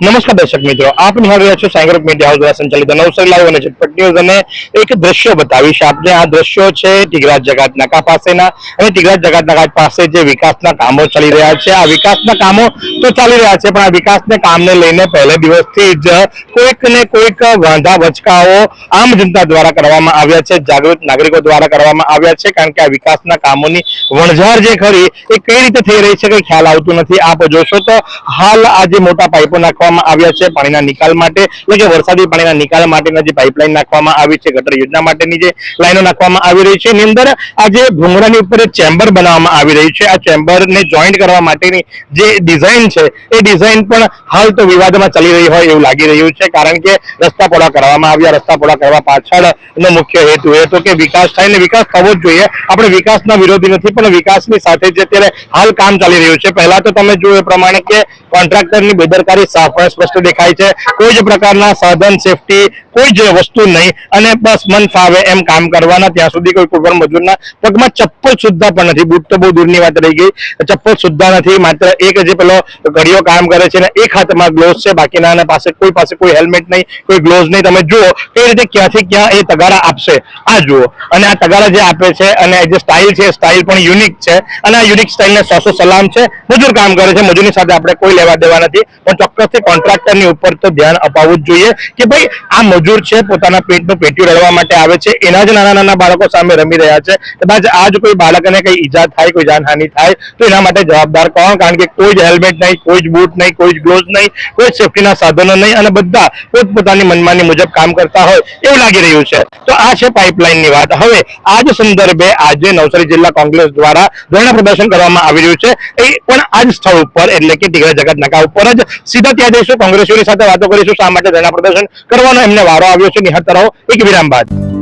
નમસ્કાર દર્શક મિત્રો આપ નિહાળ રહ્યા છો સાયગ્રુપ મીડિયા હાઉસ દ્વારા સંચાલિત નવસરી લાઈવ અને ઝટપટ ન્યૂઝ અને એક દ્રશ્યો બતાવીશ. આપને આ દ્રશ્યો છે ટીગરાજ જગાત નાકા પાસેના અને ટીગરાજ જગાત નાકા પાસે જે વિકાસના કામો ચાલી રહ્યા છે. આ વિકાસના કામો તો ચાલી રહ્યા છે, પણ આ વિકાસના કામને લઈને પહેલે દિવસથી જ કોઈક ને કોઈક વાંધા વચકાઓ આમ જનતા દ્વારા કરવામાં આવ્યા છે, જાગૃત નાગરિકો દ્વારા કરવામાં આવ્યા છે, કારણ કે આ વિકાસના કામોની વણઝાર જે ખરી એ કઈ રીતે થઈ રહી છે, કઈ ખ્યાલ આવતું નથી. આપ જોશો તો હાલ આ જે મોટા પાઇપો નાખવામાં આવ્યા છે પાણીના નિકાલ માટે. એટલે કે વરસાદી પાણીના નિકાલ માટેના જે પાઇપલાઇન નાખવામાં આવી છે, ગટર યોજના માટેની જે લાઈનો નાખવામાં આવી રહી છે. એની અંદર આ જે ભૂંગળાની ઉપર ચેમ્બર બનાવવામાં આવી રહી છે. આ ચેમ્બરને જોઈન્ટ કરવા માટેની જે ડિઝાઇન છે, એ ડિઝાઇન પણ હાલ તો વિવાદમાં ચાલી રહી હોય એવું લાગી રહ્યું છે, કારણ કે રસ્તા પોળા કરવામાં આવ્યા. રસ્તા પોળા કરવા પાછળ નો મુખ્ય હેતુ એ હતો કે વિકાસ થાય ને વિકાસ થવો જ જોઈએ. આપણે વિકાસના વિરોધી નથી, પણ વિકાસની સાથે જે અત્યારે હાલ કામ ચાલી રહ્યું છે. પહેલા તો તમે જોયું એ પ્રમાણે કે કોન્ટ્રાક્ટરની બેદરકારી સાફ સ્પષ્ટ દેખાય છે, કોઈ જ પ્રકારના સાધન સેફટી કોઈ જ વસ્તુ નહીં. અને બસ મન ફાવે એમ કામ કરવાના. ત્યાં સુધી કોઈ કોઈ પણ મજૂરના પગમાં ચપ્પલ સુદ્ધા પણ નથી. બૂટ તો બહુ દૂરની વાત રહી ગઈ. ચપ્પલ સુદ્ધા નથી. માત્ર એક જે પેલો ઘડીઓ કામ કરે છે ને એક હાથમાં ગ્લોવ્સ છે. બાકીના પાસે કોઈ પાસે કોઈ હેલ્મેટ નહીં, કોઈ ગ્લોવ્સ નહીં. તમે જુઓ કઈ રીતે ક્યાંથી ક્યાં એ તગારા આપશે. આ જુઓ. અને આ તગારા જે આપે છે અને જે સ્ટાઇલ છે સ્ટાઇલ પણ યુનિક છે. અને આ યુનિક સ્ટાઇલને સો સો સલામ છે. મજૂર કામ કરે છે. મજૂરની સાથે આપણે કોઈ લેવા દેવા નથી. પણ ચોક્કસથી કોન્ટ્રાક્ટરની ઉપર તો ધ્યાન અપાવવું જ જોઈએ કે ભાઈ આ મજૂર છે, પોતાના પેટનું પેટ્યું રડવા માટે આવે છે, એના જ નાના નાના બાળકો સામે રમી રહ્યા છે, કદાચ આજ કોઈ બાળકને કઈ ઈજા થાય, કોઈ જાનહાનિ થાય, તો એના માટે જવાબદાર કોણ? કારણ કે કોઈ જ હેલ્મેટ નહીં, કોઈ જ બૂટ નહીં, કોઈ જ ગ્લોવ્સ નહીં, કોઈ સેફટીના સાધનો નહીં, અને બધા પોતપોતાની મનમાની મુજબ કામ કરતા હોય એવું લાગી રહ્યું છે. તો આ છે પાઇપલાઇનની વાત. હવે આ જ સંદર્ભે આજે નવસારી જિલ્લા કોંગ્રેસ દ્વારા ધરણા પ્રદર્શન કરવામાં આવી રહ્યું છે. એ પણ આ જ સ્થળ ઉપર, એટલે કે ટીગરા જગત નાકા ઉપર જ, સીધા ત્યાં જઈશું કોંગ્રેસીઓની સાથે વાતો કરીશું, શા માટે ધરણા પ્રદર્શન કરવાનો એમને વારો આવ્યો છે, નિહાળતા રહો, એક વિરામ બાદ.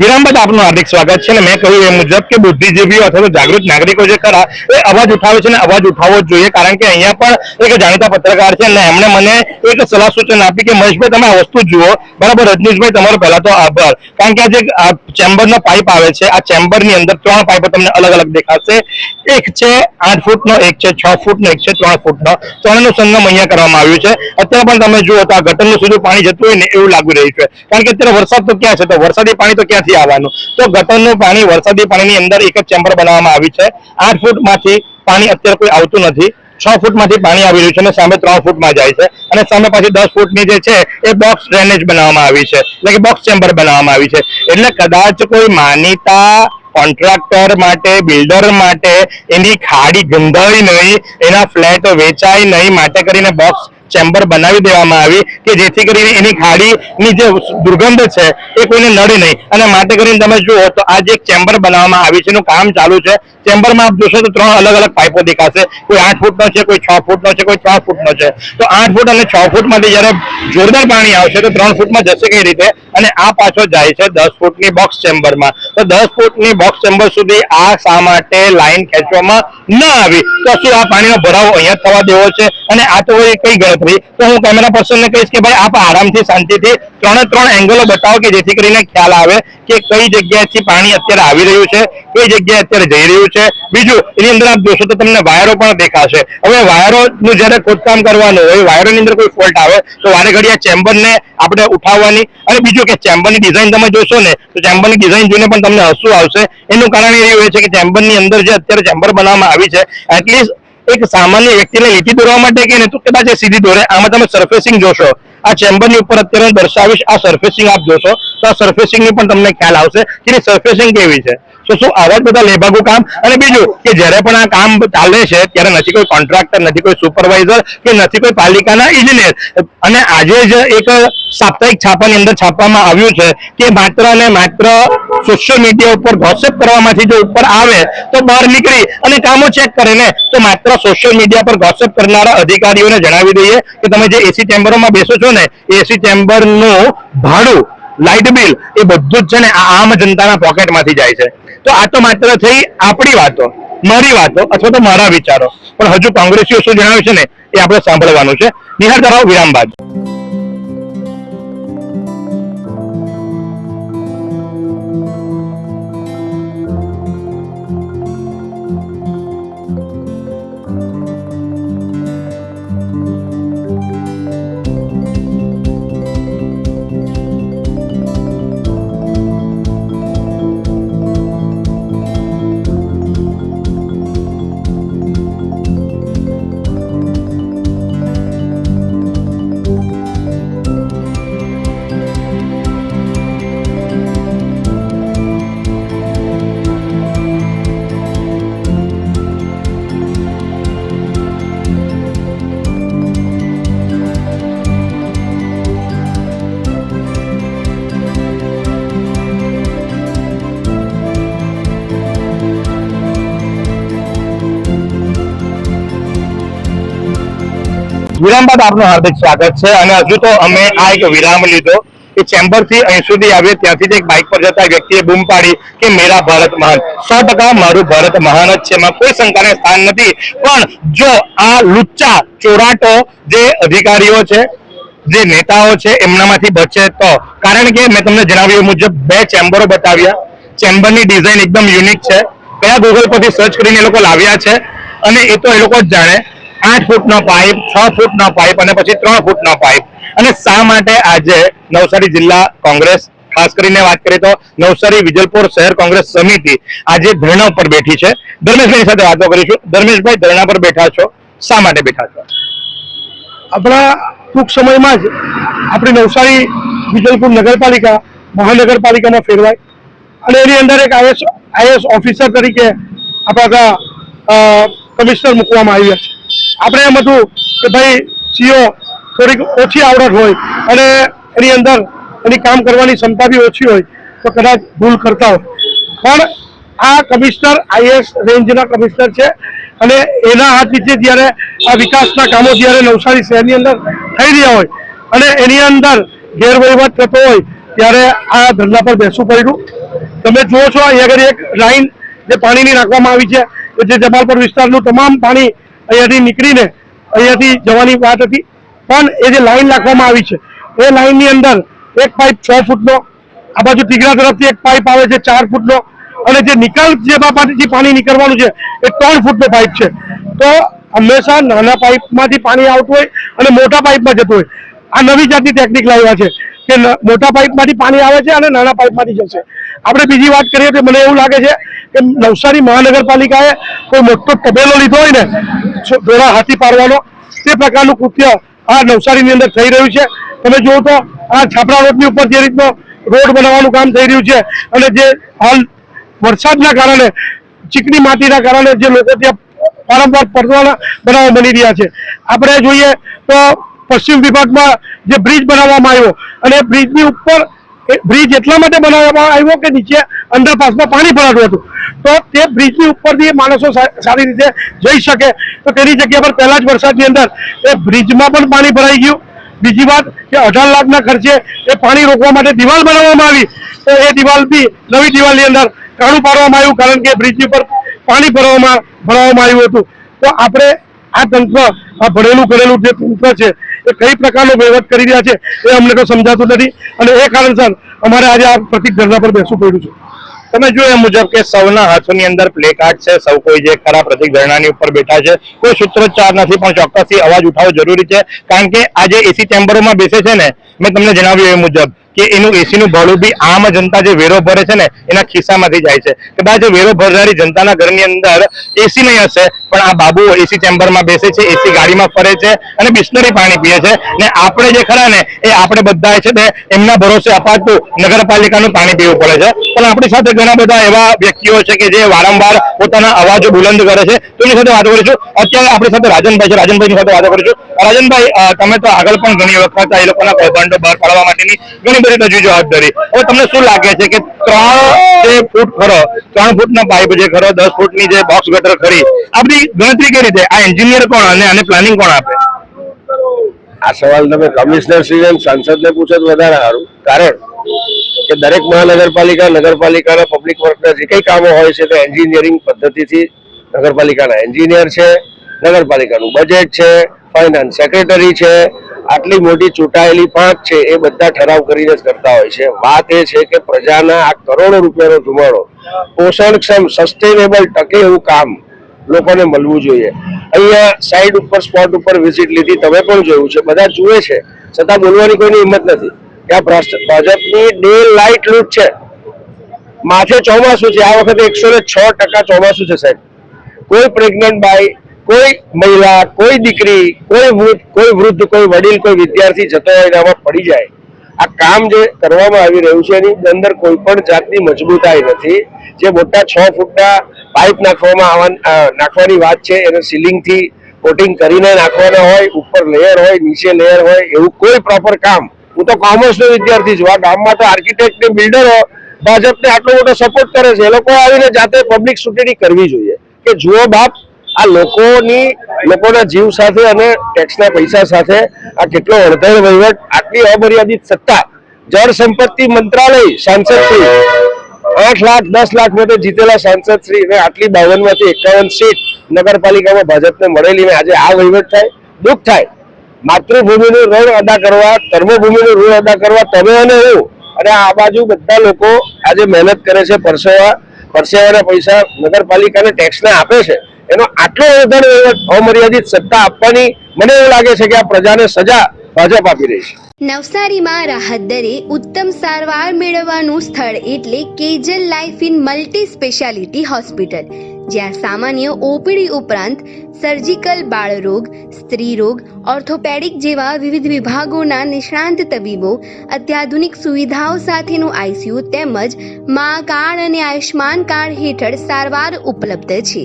વિરામ બાદ આપનું હાર્દિક સ્વાગત છે અને મેં કહ્યું એ મુજબ કે બુદ્ધિજીવીઓ અથવા તો જાગૃત નાગરિકો જે ખરા, એ અવાજ ઉઠાવે છે ને અવાજ ઉઠાવવો જોઈએ. કારણ કે અહીંયા પણ એક જાણીતા પત્રકાર છે અને એમણે મને એક સલાહ સૂચન આપી કે મહેશભાઈ તમે આ વસ્તુ જુઓ. બરાબર, રજનીશભાઈ તમારો પહેલા તો આભાર. કારણ કે આ જે ચેમ્બરનો પાઇપ આવે છે, આ ચેમ્બરની અંદર ત્રણ પાઇપો તમને અલગ અલગ દેખાશે. એક છે આઠ ફૂટનો, એક છે છ ફૂટનો, એક છે ત્રણ ફૂટનો. ત્રણનું સંગમ અહીંયા કરવામાં આવ્યું છે. અત્યારે પણ તમે જુઓ તો આ ગટરનું સીધું પાણી જતું હોય ને એવું લાગુ રહ્યું છે. કારણ કે અત્યારે વરસાદ તો ક્યાં છે? તો વરસાદી પાણી તો ક્યાંથી આવવાનું. તો ગટરનું પાણી, વરસાદી પાણીની અંદર એક જ ચેમ્બર બનાવવામાં આવી છે. આઠ ફૂટમાંથી પાણી અત્યારે કોઈ આવતું નથી. છ ફૂટમાંથી પાણી આવી રહ્યું છે અને સામે ત્રણ ફૂટમાં જાય છે. અને સામે પાછી દસ ફૂટની જે છે, એ બોક્સ ડ્રેનેજ બનાવવામાં આવી છે. એટલે કે બોક્સ ચેમ્બર બનાવવામાં આવી છે. એટલે કદાચ કોઈ માનીતા કોન્ટ્રાક્ટર માટે બિલ્ડર માટે, એની ખાડી ગંધાઈ નહીં, એના ફ્લેટ વેચાય નહીં, માટે કરીને બોક્સ ચેમ્બર બનાવી દેવામાં આવી કે જેથી કરીને એની ખાડીની જે દુર્ગંધ છે એ કોઈને નડે નહીં. અને માટે કરીને તમે જુઓ તો આ જે ચેમ્બર બનાવવામાં આવી છે, એનું કામ ચાલુ છે. ચેમ્બરમાં આપ જોશો તો ત્રણ અલગ અલગ પાઇપો દેખાશે. કોઈ આઠ ફૂટનો છે, કોઈ છ ફૂટનો છે, કોઈ છ ફૂટનો છે. તો આઠ ફૂટ અને છ ફૂટમાંથી જ્યારે જોરદાર પાણી આવશે તો ત્રણ ફૂટમાં જશે કઈ રીતે? અને આ પાછો જાય છે દસ ફૂટની બોક્સ ચેમ્બરમાં તો દસ ફૂટની બોક્સ ચેમ્બર સુધી આ શા માટે લાઈન ખેંચવામાં ન આવી? તો શું આ પાણીનો ભરાવો અહીંયા થવા દેવો છે? અને આ તો કઈ ગણતરી? તો હું કેમેરા પર્સનને કહીશ કે ભાઈ, આપ આરામથી શાંતિથી ત્રણે ત્રણ એંગલો બતાવો કે જેથી કરીને ખ્યાલ આવે કે કઈ જગ્યાએથી પાણી અત્યારે આવી રહ્યું છે, કઈ જગ્યાએ અત્યારે જઈ રહ્યું છે. બીજું, એની અંદર આપ જોશો તો તમને વાયરો પણ દેખાશે. હવે વાયરોનું જ્યારે ખોદકામ કરવાનું હોય, વાયરોની અંદર કોઈ ફોલ્ટ આવે, તો વારે ઘડી આ ચેમ્બરને આપણે ઉઠાવવાની. અને બીજું કે ચેમ્બરની ડિઝાઇન તમે જોશો ને, તો ચેમ્બરની ડિઝાઇન જોઈને પણ તમને હસવું આવશે. એનું કારણ એ છે કે ચેમ્બરની અંદર જે અત્યારે ચેમ્બર બનાવવામાં આવી છે એટલીસ્ટ એક સામાન્ય વ્યક્તિને લીટી દોરવા માટે કે તો કદાચ સીધી દોરે. આમાં તમે સરફેસિંગ જોશો. આ ચેમ્બરની ઉપર અત્યારે દર્શાવીશ આ સરફેસિંગ આપ જોશો. તો આ સરફેસિંગની પણ તમને ખ્યાલ આવશે કે સરફેસિંગ કેવી છે. તો શું, આવા બધા લેભાગુ કામ? અને બીજું, કે જ્યારે પણ આ કામ ચાલે છે, ત્યારે નથી કોઈ કોન્ટ્રાક્ટર નથી કોઈ સુપરવાઇઝર કે નથી કોઈ પાલિકાના ઇજનેર અને આજે જ એક સાપ્તાહિક છાપાની અંદર છાપવામાં આવ્યું છે કે માત્ર અને માત્ર સોશિયલ મીડિયા ઉપર વોટ્સએપ કરવામાંથી જો ઉપર આવે, તો બહાર નીકળી અને કામો ચેક કરે ને, તો માત્ર સોશિયલ મીડિયા પર વોટ્સએપ કરનારા અધિકારીઓને જણાવી દઈએ કે તમે જે એસી ચેમ્બરોમાં બેસો છો ને એસી ચેમ્બરનું ભાડું લાઇટ બિલ એ બધું જ છે ને આ આમ જનતાના પોકેટમાંથી જાય છે. તો આ તો માત્ર થઈ આપણી વાતો, મારી વાતો અથવા તો મારા વિચારો. પણ હજુ કોંગ્રેસીઓ શું જણાવ્યું છે ને એ આપણે સાંભળવાનું છે. નિહાર ધરાવ વિરામ બાદ. વિરામ બાદ આપનું હાર્દિક સ્વાગત છે અને હજુ તો અમે આ એક વિરામ લીધો કે ચેમ્બરથી અહીં સુધી આવીએ, ત્યાંથી એક બાઇક પર જતા વ્યક્તિએ બૂમ પાડી કે મેરા ભારત મહાન સો ટકા મારું ભારત મહાન જ છે. એમાં કોઈ શંકાને સ્થાન નથી. પણ જો આ લુચ્ચા ચોરાટો જે અધિકારીઓ છે, જે નેતાઓ છે, એમનામાંથી બચે તો. કારણ કે મેં તમને જણાવ્યું મુજબ બે ચેમ્બરો બતાવ્યા. ચેમ્બરની ડિઝાઇન એકદમ યુનિક છે. કયા ગૂગલ પરથી સર્ચ કરીને એ લોકો લાવ્યા છે. અને એ તો એ લોકો જ જાણે. આઠ ફૂટનો પાઇપ, છ ફૂટનો પાઇપ અને પછી ત્રણ ફૂટનો પાઇપ. અને શા માટે આજે નવસારી જિલ્લા કોંગ્રેસ, ખાસ કરીને વાત કરીએ તો નવસારી વિજલપુર શહેર કોંગ્રેસ સમિતિ આજે ધરણા ઉપર બેઠી છે. ધર્મેશભાઈ સાથે વાતો કરીશું. ધર્મેશભાઈ, ધરણા પર બેઠા છો. શા માટે બેઠા છો? આપણા ટૂંક સમયમાં જ આપણી નવસારી વિજલપુર નગરપાલિકા, મહાનગરપાલિકામાં ફેરવાય. અને એની અંદર એક આઈએસ આઈએસ ઓફિસર તરીકે આપણા કમિશનર મૂકવામાં આવ્યા છે. આપણે એમ હતું કે ભાઈ સીઓ થોડીક ઓછી આવડત હોય અને એની અંદર એની કામ કરવાની ક્ષમતા બી ઓછી હોય, તો કદાચ ભૂલ કરતા હોય. પણ આ કમિશનર આઈએસ રેન્જના કમિશનર છે અને એના હાથ નીચે જ્યારે આ વિકાસના કામો જ્યારે નવસારી શહેરની અંદર થઈ રહ્યા હોય અને એની અંદર ગેરવહીવટ થતો હોય, ત્યારે આ ધંધા પર બેસવું પડ્યું. તમે જુઓ છો, અહીંયા આગળ એક લાઈન જે પાણીની નાખવામાં આવી છે જે જમાલપુર વિસ્તારનું તમામ પાણી અહીંયાથી નીકળીને અહીંયાથી જવાની વાત હતી. પણ એ જે લાઈન નાખવામાં આવી છે, એ લાઈનની અંદર એક પાઇપ છ ફૂટનો, આ બાજુ ટીગરા તરફથી એક પાઇપ આવે છે ચાર ફૂટનો, અને જે નિકાલ જે બાપાથી પાણી નીકળવાનું છે, એ ત્રણ ફૂટનો પાઇપ છે. તો હંમેશા નાના પાઇપમાંથી પાણી આવતું હોય અને મોટા પાઇપમાં જતું હોય. આ નવી જાતની ટેકનિક લાવ્યા છે. કે મોટા પાઇપમાંથી પાણી આવે છે અને નાના પાઇપમાંથી જશે. આપણે બીજી વાત કરીએ તો મને એવું લાગે છે કે નવસારી મહાનગરપાલિકાએ કોઈ મોટો તબેલો લીધો હોય ને ઘોડા હાથી પાડવાનો, તે પ્રકારનું કૃત્ય આ નવસારીની અંદર થઈ રહ્યું છે. તમે જુઓ તો આ છાપરા રોડની ઉપર જે રીતનો રોડ બનાવવાનું કામ થઈ રહ્યું છે અને જે હાલ વરસાદના કારણે, ચીકણી માટીના કારણે જે લોકો ત્યાં વારંવાર પડવાના બનાવો બની રહ્યા છે. આપણે જોઈએ તો પશ્ચિમ વિભાગમાં જે બ્રિજ બનાવવામાં આવ્યો અને એ બ્રિજની ઉપર બ્રિજ એટલા માટે બનાવવામાં આવ્યો કે નીચે અંડરપાસમાં પાણી ભરાતું હતું. તો તે બ્રિજની ઉપરથી માણસો સારી રીતે જઈ શકે. તો તેની જગ્યા પર પહેલા જ વરસાદની અંદર એ બ્રિજમાં પણ પાણી ભરાઈ ગયું. બીજી વાત કે અઢાર લાખના ખર્ચે એ પાણી રોકવા માટે દિવાલ બનાવવામાં આવી. તો એ દિવાલ બી નવી દિવાલની અંદર કાણું પાડવામાં આવ્યું કારણ કે બ્રિજ ઉપર પાણી ભરવામાં, ભરાવામાં આવ્યું હતું. તો આપણે આ તંત્ર, આ ભરેલું કરેલું જે તંત્ર છે એ કઈ પ્રકારનો વહીવટ કરી રહ્યા છે એ અમને તો સમજાતું નથી. અને એ કારણસર અમારે આજે આ પ્રતિક ધરણા પર બેસવું પડ્યું છે. તમે જોયું એ મુજબ કે સૌના હાથોની અંદર પ્લે કાર્ડ છે, સૌ કોઈ જે ખરા પ્રતિક ધરણાની ઉપર બેઠા છે. કોઈ સૂત્રોચ્ચાર નથી, પણ ચોક્કસથી અવાજ ઉઠાવવો જરૂરી છે. કારણ કે આજે એસી ચેમ્બરોમાં બેસે છે ને, મેં તમને જણાવ્યું એ મુજબ. કે એનું એસીનું ભાડું બી આમ જનતા જે વેરો ભરે છે ને, એના ખિસ્સામાંથી જાય છે. કદાચ વેરો ભરનારી જનતાના ઘરની અંદર એસી નહીં હશે, પણ આ બાબુ એસી ચેમ્બરમાં બેસે છે એસી ગાડીમાં ફરે છે અને બિસ્લરી પાણી પીએ છે. ને આપણે જે ખરા ને, એ આપણે બધા છે ને, એમના ભરોસે અપાતું નગરપાલિકાનું પાણી પીવું પડે છે. પણ આપણી સાથે ઘણા બધા એવા વ્યક્તિઓ છે કે જે વારંવાર પોતાના અવાજો બુલંદ કરે છે. તેની સાથે વાતો કરીશું. અત્યારે આપણી સાથે રાજનભાઈ છે. રાજનભાઈની સાથે વાતો કરીશું. રાજનભાઈ તમે તો આગળ પણ ઘણી વખત એ લોકોના કૌભાંડો બહાર પાડવા માટેની ઘણી બધી તજવીજો હાથ ધરી. હવે તમને શું લાગે છે કે ત્રણ જે ફૂટ ખરો, ત્રણ ફૂટના પાઇપ જે ખરો, દસ ફૂટની જે બોક્સ ગટર ખરી આ બધી ગણતરી કઈ રીતે? આ એન્જિનિયર કોણ અને આને પ્લાનિંગ કોણ આપે? આ સવાલ તમે કમિશનર શ્રી સાંસદને પૂછો વધારે સારું. કારણ કે દરેક મહાનગરપાલિકા, નગરપાલિકાના પબ્લિક વર્કના જે કઈ કામો હોય છે તો એન્જિનિયરિંગ પદ્ધતિથી નગરપાલિકાના એન્જિનિયર છે, નગરપાલિકાનું બજેટ છે ફાઇનાન્સ સેક્રેટરી છે આટલી મોટી ચૂંટાયેલી પાંચ છે એ બધા ઠરાવ કરીને જ કરતા હોય છે. વાત એ છે કે પ્રજાના આ કરોડો રૂપિયાનો ધુમાડો પોષણક્ષમ સસ્ટેનેબલ ટકે એવું કામ લોકોને મળવું જોઈએ. અહીંયા સાઈડ ઉપર સ્પોટ ઉપર વિઝિટ લીધી. તમે પણ જોયું છે. બધા જુએ છે. છતાં બોલવાની કોઈની હિંમત નથી. કે આ ભાજપની ડે લાઇટ લૂટ છે. માથે ચોમાસું છે. આ વખતે એકસો ને છ ટકા ચોમાસું છે સાહેબ. કોઈ પ્રેગ્નન્ટ બાઈ કોઈ મહિલા, કોઈ દીકરી, કોઈ વૃદ્ધ કોઈ વૃદ્ધ, કોઈ વડીલ, કોઈ વિદ્યાર્થી જતો હોય આમાં પડી જાય. આ કામ જે કરવામાં આવી રહ્યું છે એની અંદર કોઈ પણ જાતની મજબૂતાઈ નથી. જે મોટા છ ફૂટના પાઇપ નાખવામાં નાખવાની વાત છે, એને સીલિંગથી કોટિંગ કરીને નાખવાના હોય, ઉપર લેયર હોય, નીચે લેયર હોય, એવું કોઈ પ્રોપર કામ. હું તો કોમર્સનો વિદ્યાર્થી છું. આ ગામમાં તો આર્કિટેક્ટ ને બિલ્ડરો, ભાજપને આટલો મોટો સપોર્ટ કરે છે. એ લોકો આવીને જાતે પબ્લિક સુટેડી કરવી જોઈએ. કે જુઓ બાપ આ લોકોની, લોકોના જીવ સાથે અને ટેક્સના પૈસા સાથે આ કેટલો અડધેર વહીવટ, આટલી અમર્યાદિત સત્તા જળ સંપત્તિ મંત્રાલય સાંસદ શ્રી આઠ લાખ, દસ લાખ મતે જીતેલા સાંસદ શ્રી ને આટલી બાવનમાંથી એકાવન સીટ નગરપાલિકામાં ભાજપને મળેલી ને આજે આ વહીવટ થાય, દુઃખ થાય. માતૃભૂમિનું ઋણ અદા કરવા કર્મભૂમિનું ઋણ અદા કરવા તમે અને હું અને આ બાજુ બધા લોકો આજે મહેનત કરે છે, પરસેવા, પરસેવાના પૈસા નગરપાલિકાને ટેક્સને આપે છે. એનો આટલો અમર્યાદિત સત્તા આપવાની મને એવું લાગે છે કે આ પ્રજાને સજા ભાજપ આપી રહી છે. નવસારીમાં રાહત દરે ઉત્તમ સારવાર મેળવવાનું સ્થળ એટલે Kejal life in multi speciality hospital, જ્યાં સામાન્ય ઓપીડી ઉપરાંત સર્જિકલ બાળરોગ, સ્ત્રીરોગ, ઓર્થોપેડિક જેવા વિવિધ વિભાગોના નિષ્ણાંત તબીબો, અત્યાધુનિક સુવિધાઓ સાથેનું આઈસીયુ તેમજ મા કાર્ડ અને આયુષ્માન કાર્ડ હેઠળ સારવાર ઉપલબ્ધ છે.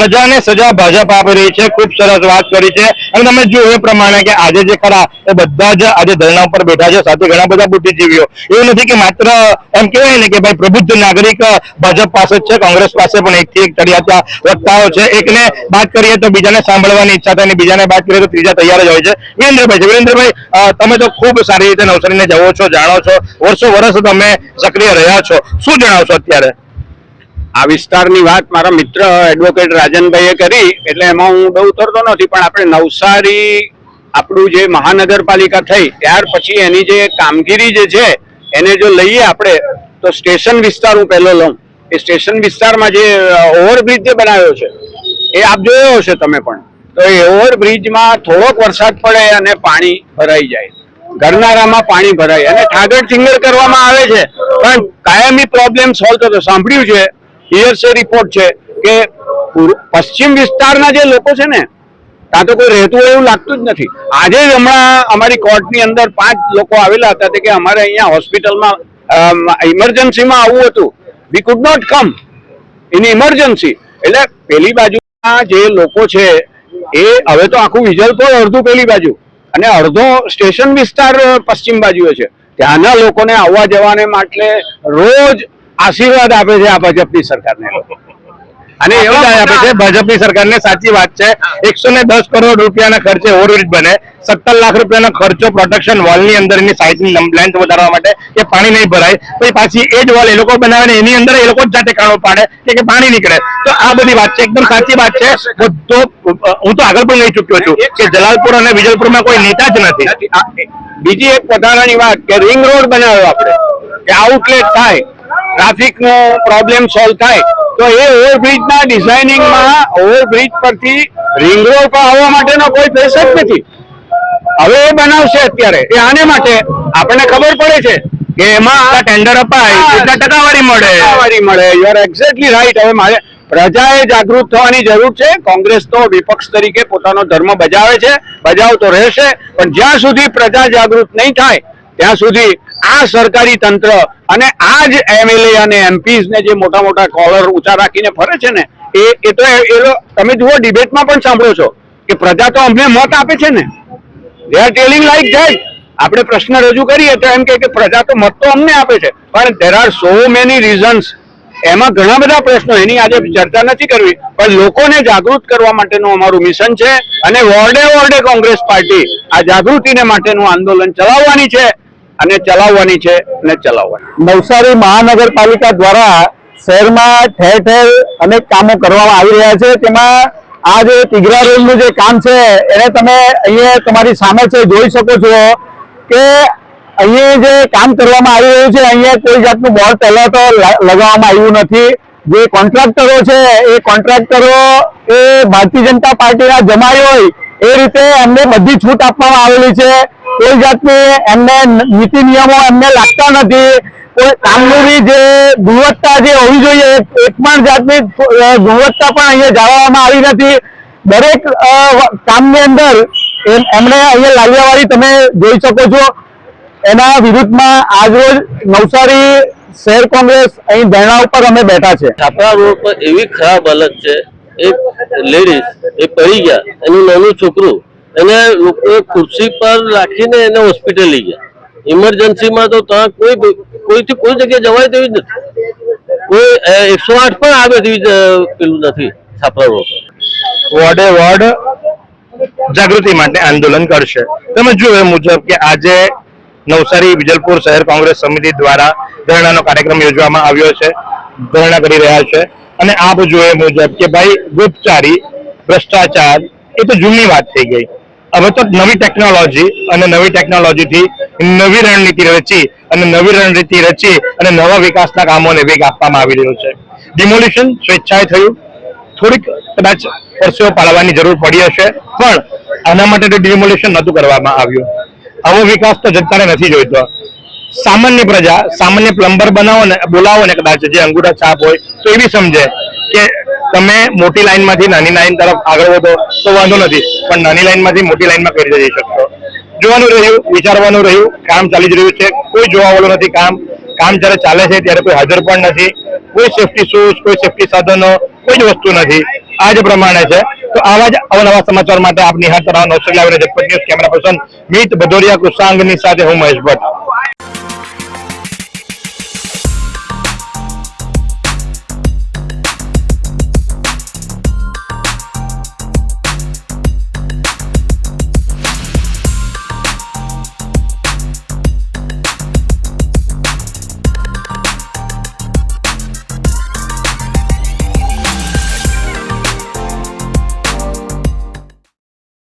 પ્રજાને સજા ભાજપ આપી રહી છે, ખૂબ સરસ વાત કરી છે. અને તમે જો એ પ્રમાણે કે આજે જે ખરા, એ બધા જ આજે ધરણા ઉપર બેઠા છે, સાથે ઘણા બધા બુદ્ધિજીવીઓ. એવું નથી કે માત્ર એમ કહેવાય ને કે ભાઈ પ્રબુદ્ધ નાગરિક ભાજપ પાસે છે, કોંગ્રેસ પાસે પણ એકથી એક ચડિયાતા વક્તાઓ છે. એકને વાત કરીએ તો બીજાને સાંભળવાની ઈચ્છા થાય અને બીજાને વાત કરીએ તો ત્રીજા તૈયાર જ હોય છે. વિરેન્દ્રભાઈ વિરેન્દ્રભાઈ તમે તો ખૂબ સારી રીતે નવસારીને જવો છો, જાણો છો. વર્ષો વર્ષ તમે સક્રિય રહ્યા છો. શું જણાવશો અત્યારે? આ વિસ્તારની વાત મારા મિત્ર એડવોકેટ રાજનભાઈએ કરી, એટલે એમાં હું બહુ ઉતરતો નથી, પણ આપણે નવસારી આપણું જે મહાનગરપાલિકા થઈ, ત્યાર પછી એની જે કામગીરી જે છે, એને જો લઈએ આપણે, તો સ્ટેશન વિસ્તાર હું પહેલો લઉં. એ સ્ટેશન વિસ્તારમાં જે ઓવરબ્રિજ જે બનાવ્યો છે, એ આપ જોયો હશે તમે પણ. તો એ ઓવરબ્રિજમાં થોડોક વરસાદ પડે અને પાણી ભરાઈ જાય. ગરનારામાં પાણી ભરાય. અને ઠાગર ઠીંગર કરવામાં આવે છે, પણ કાયમી પ્રોબ્લેમ સોલ્વ થતો. સાંભળ્યું છે? હિયરસે રિપોર્ટ છે કે પશ્ચિમ વિસ્તારના જે લોકો છે ને ત્યાં તો કોઈ રહેતું હોય એવું લાગતું જ નથી. આજે જ હમણાં અમારી કોર્ટની અંદર પાંચ લોકો આવેલા હતા કે અમારે અહીંયા હોસ્પિટલમાં ઇમરજન્સીમાં આવવું હતું. We could not come in emergency એટલે પેલી બાજુના જે લોકો છે, એ હવે તો આખું વિજલપોર અડધું પેલી બાજુ. અને અડધો સ્ટેશન વિસ્તાર પશ્ચિમ બાજુએ છે. ત્યાંના લોકોને આવવા જવાને માટે રોજ આશીર્વાદ આપે છે આ ભાજપની સરકારને. અને એવું જ આપે છે ભાજપની સરકારને સાચી વાત છે. એકસો ને દસ કરોડ રૂપિયાના ખર્ચે ઓવરબ્રિજ બને. સત્તર લાખ રૂપિયાનો ખર્ચો પ્રોટેક્શન વોલની અંદર એની સાઈડની લેન્થ વધારવા માટે કે પાણી નહીં ભરાય. પછી પાછી એ જ વોલ એ લોકો બનાવે ને એની અંદર એ લોકો જ જાતે કાણો પાડે કે પાણી નીકળે. તો આ બધી વાત છે. એકદમ સાચી વાત છે. બધો હું તો આગળ પણ લઈ ચુક્યો છું કે જલાલપુર અને વિજલપુરમાં કોઈ નેતા જ નથી. નથી. બીજી એક વધારાની વાત કે રિંગ રોડ બનાવ્યો આપણે. કે આઉટલેટ થાય. ટ્રાફિક નો પ્રોબ્લેમ સોલ્વ થાય. તો એ ઓવરબ્રિજ ના ડિઝાઇનિંગમાં ઓવરબ્રિજ પરથી રિંગ રોડ પર આવવા માટેનો કોઈ પ્રેસ જ નથી. હવે એ બનાવશે અત્યારે. એ આને માટે આપણને ખબર પડે છે કે એમાં ટેન્ડર અપાય કેટલા ટકાવારી મળે. ટકાવારી મળે. યુ આર એક્ઝેક્ટલી રાઈટ હવે મારે પ્રજાએ જાગૃત થવાની જરૂર છે. કોંગ્રેસ તો વિપક્ષ તરીકે પોતાનો ધર્મ બજાવે છે બજાવતો રહેશે પણ જ્યાં સુધી પ્રજા જાગૃત નહીં થાય ત્યાં સુધી આ સરકારી તંત્ર અને આ જ એમએલએ અને એમપીઝ ને જે મોટા મોટા કોલર ઊંચા રાખીને ફરે છે ને, એ એ એ- તમે જુઓ ડિબેટમાં પણ સાંભળો છો કે પ્રજા તો અમને મત આપે છે ને. They are telling like that આપણે પ્રશ્ન રજૂ કરીએ તો એમ કે પ્રજા તો મત તો અમને આપે છે, પણ there are so many reasons એમાં ઘણા બધા પ્રશ્નો, એની આજે ચર્ચા નથી કરવી, પણ લોકોને જાગૃત કરવા માટેનું અમારું મિશન છે અને વોર્ડે વોર્ડે કોંગ્રેસ પાર્ટી આ જાગૃતિને માટેનું આંદોલન ચલાવવાની છે. અને ચલાવવાની છે અને ચલાવવાની. નવસારી મહાનગરપાલિકા દ્વારા શહેરમાં ઠેર ઠેર અનેક કામો કરવામાં આવી રહ્યા છે. તેમાં આ જે તિગરા રોડનું જે કામ છે, એને તમે અહીંયા તમારી સામે છે, જોઈ શકો છો કે અહીંયા જે કામ કરવામાં આવી રહ્યું છે, અહીંયા કોઈ જાતનું બોર્ડ પહેલા તો લગાવવામાં આવ્યું નથી. જે કોન્ટ્રાક્ટરો છે, એ કોન્ટ્રાક્ટરો એ ભારતીય જનતા પાર્ટીના જમાઈ હોય એ રીતે એમને બધી છૂટ આપવામાં આવેલી છે. કોઈ જાતની એમને નીતિ નિયમો એમને લાગતા નથી. કોઈ કામગીરી જે ગુણવત્તા જે હોવી જોઈએ, એક- પણ જાતની ગુણવત્તા પણ અહીંયા જાળવવામાં આવી નથી. દરેક કામની અંદર એમ- એમણે અહીંયા લાલિયાવાડી તમે જોઈ શકો છો. એના વિરુદ્ધમાં આજરોજ નવસારી શહેર કોંગ્રેસ અહીં ધરણા ઉપર અમે બેઠા છે. છાપરા રોડ પર એવી ખરાબ હાલત છે એક લેડીઝ એ પડી ગયા, એનું નાનું છોકરું, એને લોકોએ ખુરશી પર રાખીને એને હોસ્પિટલ લઈ ગયા. ઇમરજન્સીમાં તો ત્યાં કોઈ કોઈથી કોઈ જગ્યાએ જવાય તેવી જ નથી. કોઈ એકસો આઠ પણ આવે તેવી પેલું નથી છાપરા રોડ વોર્ડે વોર્ડ જાગૃતિ માટે આંદોલન કરશે. તમે જુઓ એ મુજબ કે આજે નવસારી વિજલપુર શહેર કોંગ્રેસ સમિતિ દ્વારા ધરણાનો કાર્યક્રમ યોજવામાં આવ્યો છે. ધરણા કરી રહ્યા છે. અને આપ એ મુજબ કે ભાઈ ગુપ્તચારી, ભ્રષ્ટાચાર, એ તો જૂની વાત થઈ ગઈ. હવે તો નવી ટેકનોલોજી અને નવી ટેકનોલોજીથી નવી રણનીતિ રચી અને નવી રણનીતિ રચી અને નવા વિકાસના કામોને વેગ આપવામાં આવી રહ્યો છે. ડિમોલિશન સ્વેચ્છાએ થયું. થોડીક કદાચ પરસેવો પાડવાની જરૂર પડી હશે, પણ આના માટે તો ડિમોલેશન નહોતું કરવામાં આવ્યું. આવો વિકાસ તો જનતાને નથી જોઈતો. સામાન્ય પ્રજા, સામાન્ય પ્લમ્બર બનાવો ને, બોલાવો ને કદાચ, જે અંગૂઠા છાપ હોય, તો એ સમજે કે તમે મોટી લાઈનમાંથી નાની લાઈન તરફ આગળ વધો, તો વાંધો નથી. પણ નાની લાઈનમાંથી મોટી લાઈનમાં કઈ રીતે જઈ શકશો. જોવાનું રહ્યું, વિચારવાનું રહ્યું, કામ ચાલી જ રહ્યું છે. કોઈ જોવા વાળું નથી કામ. કામ જ્યારે ચાલે છે, ત્યારે કોઈ હાજર પણ નથી. કોઈ સેફટી શૂઝ કોઈ સેફટી સાધનો, કોઈ જ વસ્તુ નથી. આ જ પ્રમાણે છે. તો આવા જ અવનવા સમાચાર માટે આપની હાથ રહો. Australia જગપત news, camera person, Mit Bhadoria કુસાંગની સાથે હું મહેશ ભટ્ટ.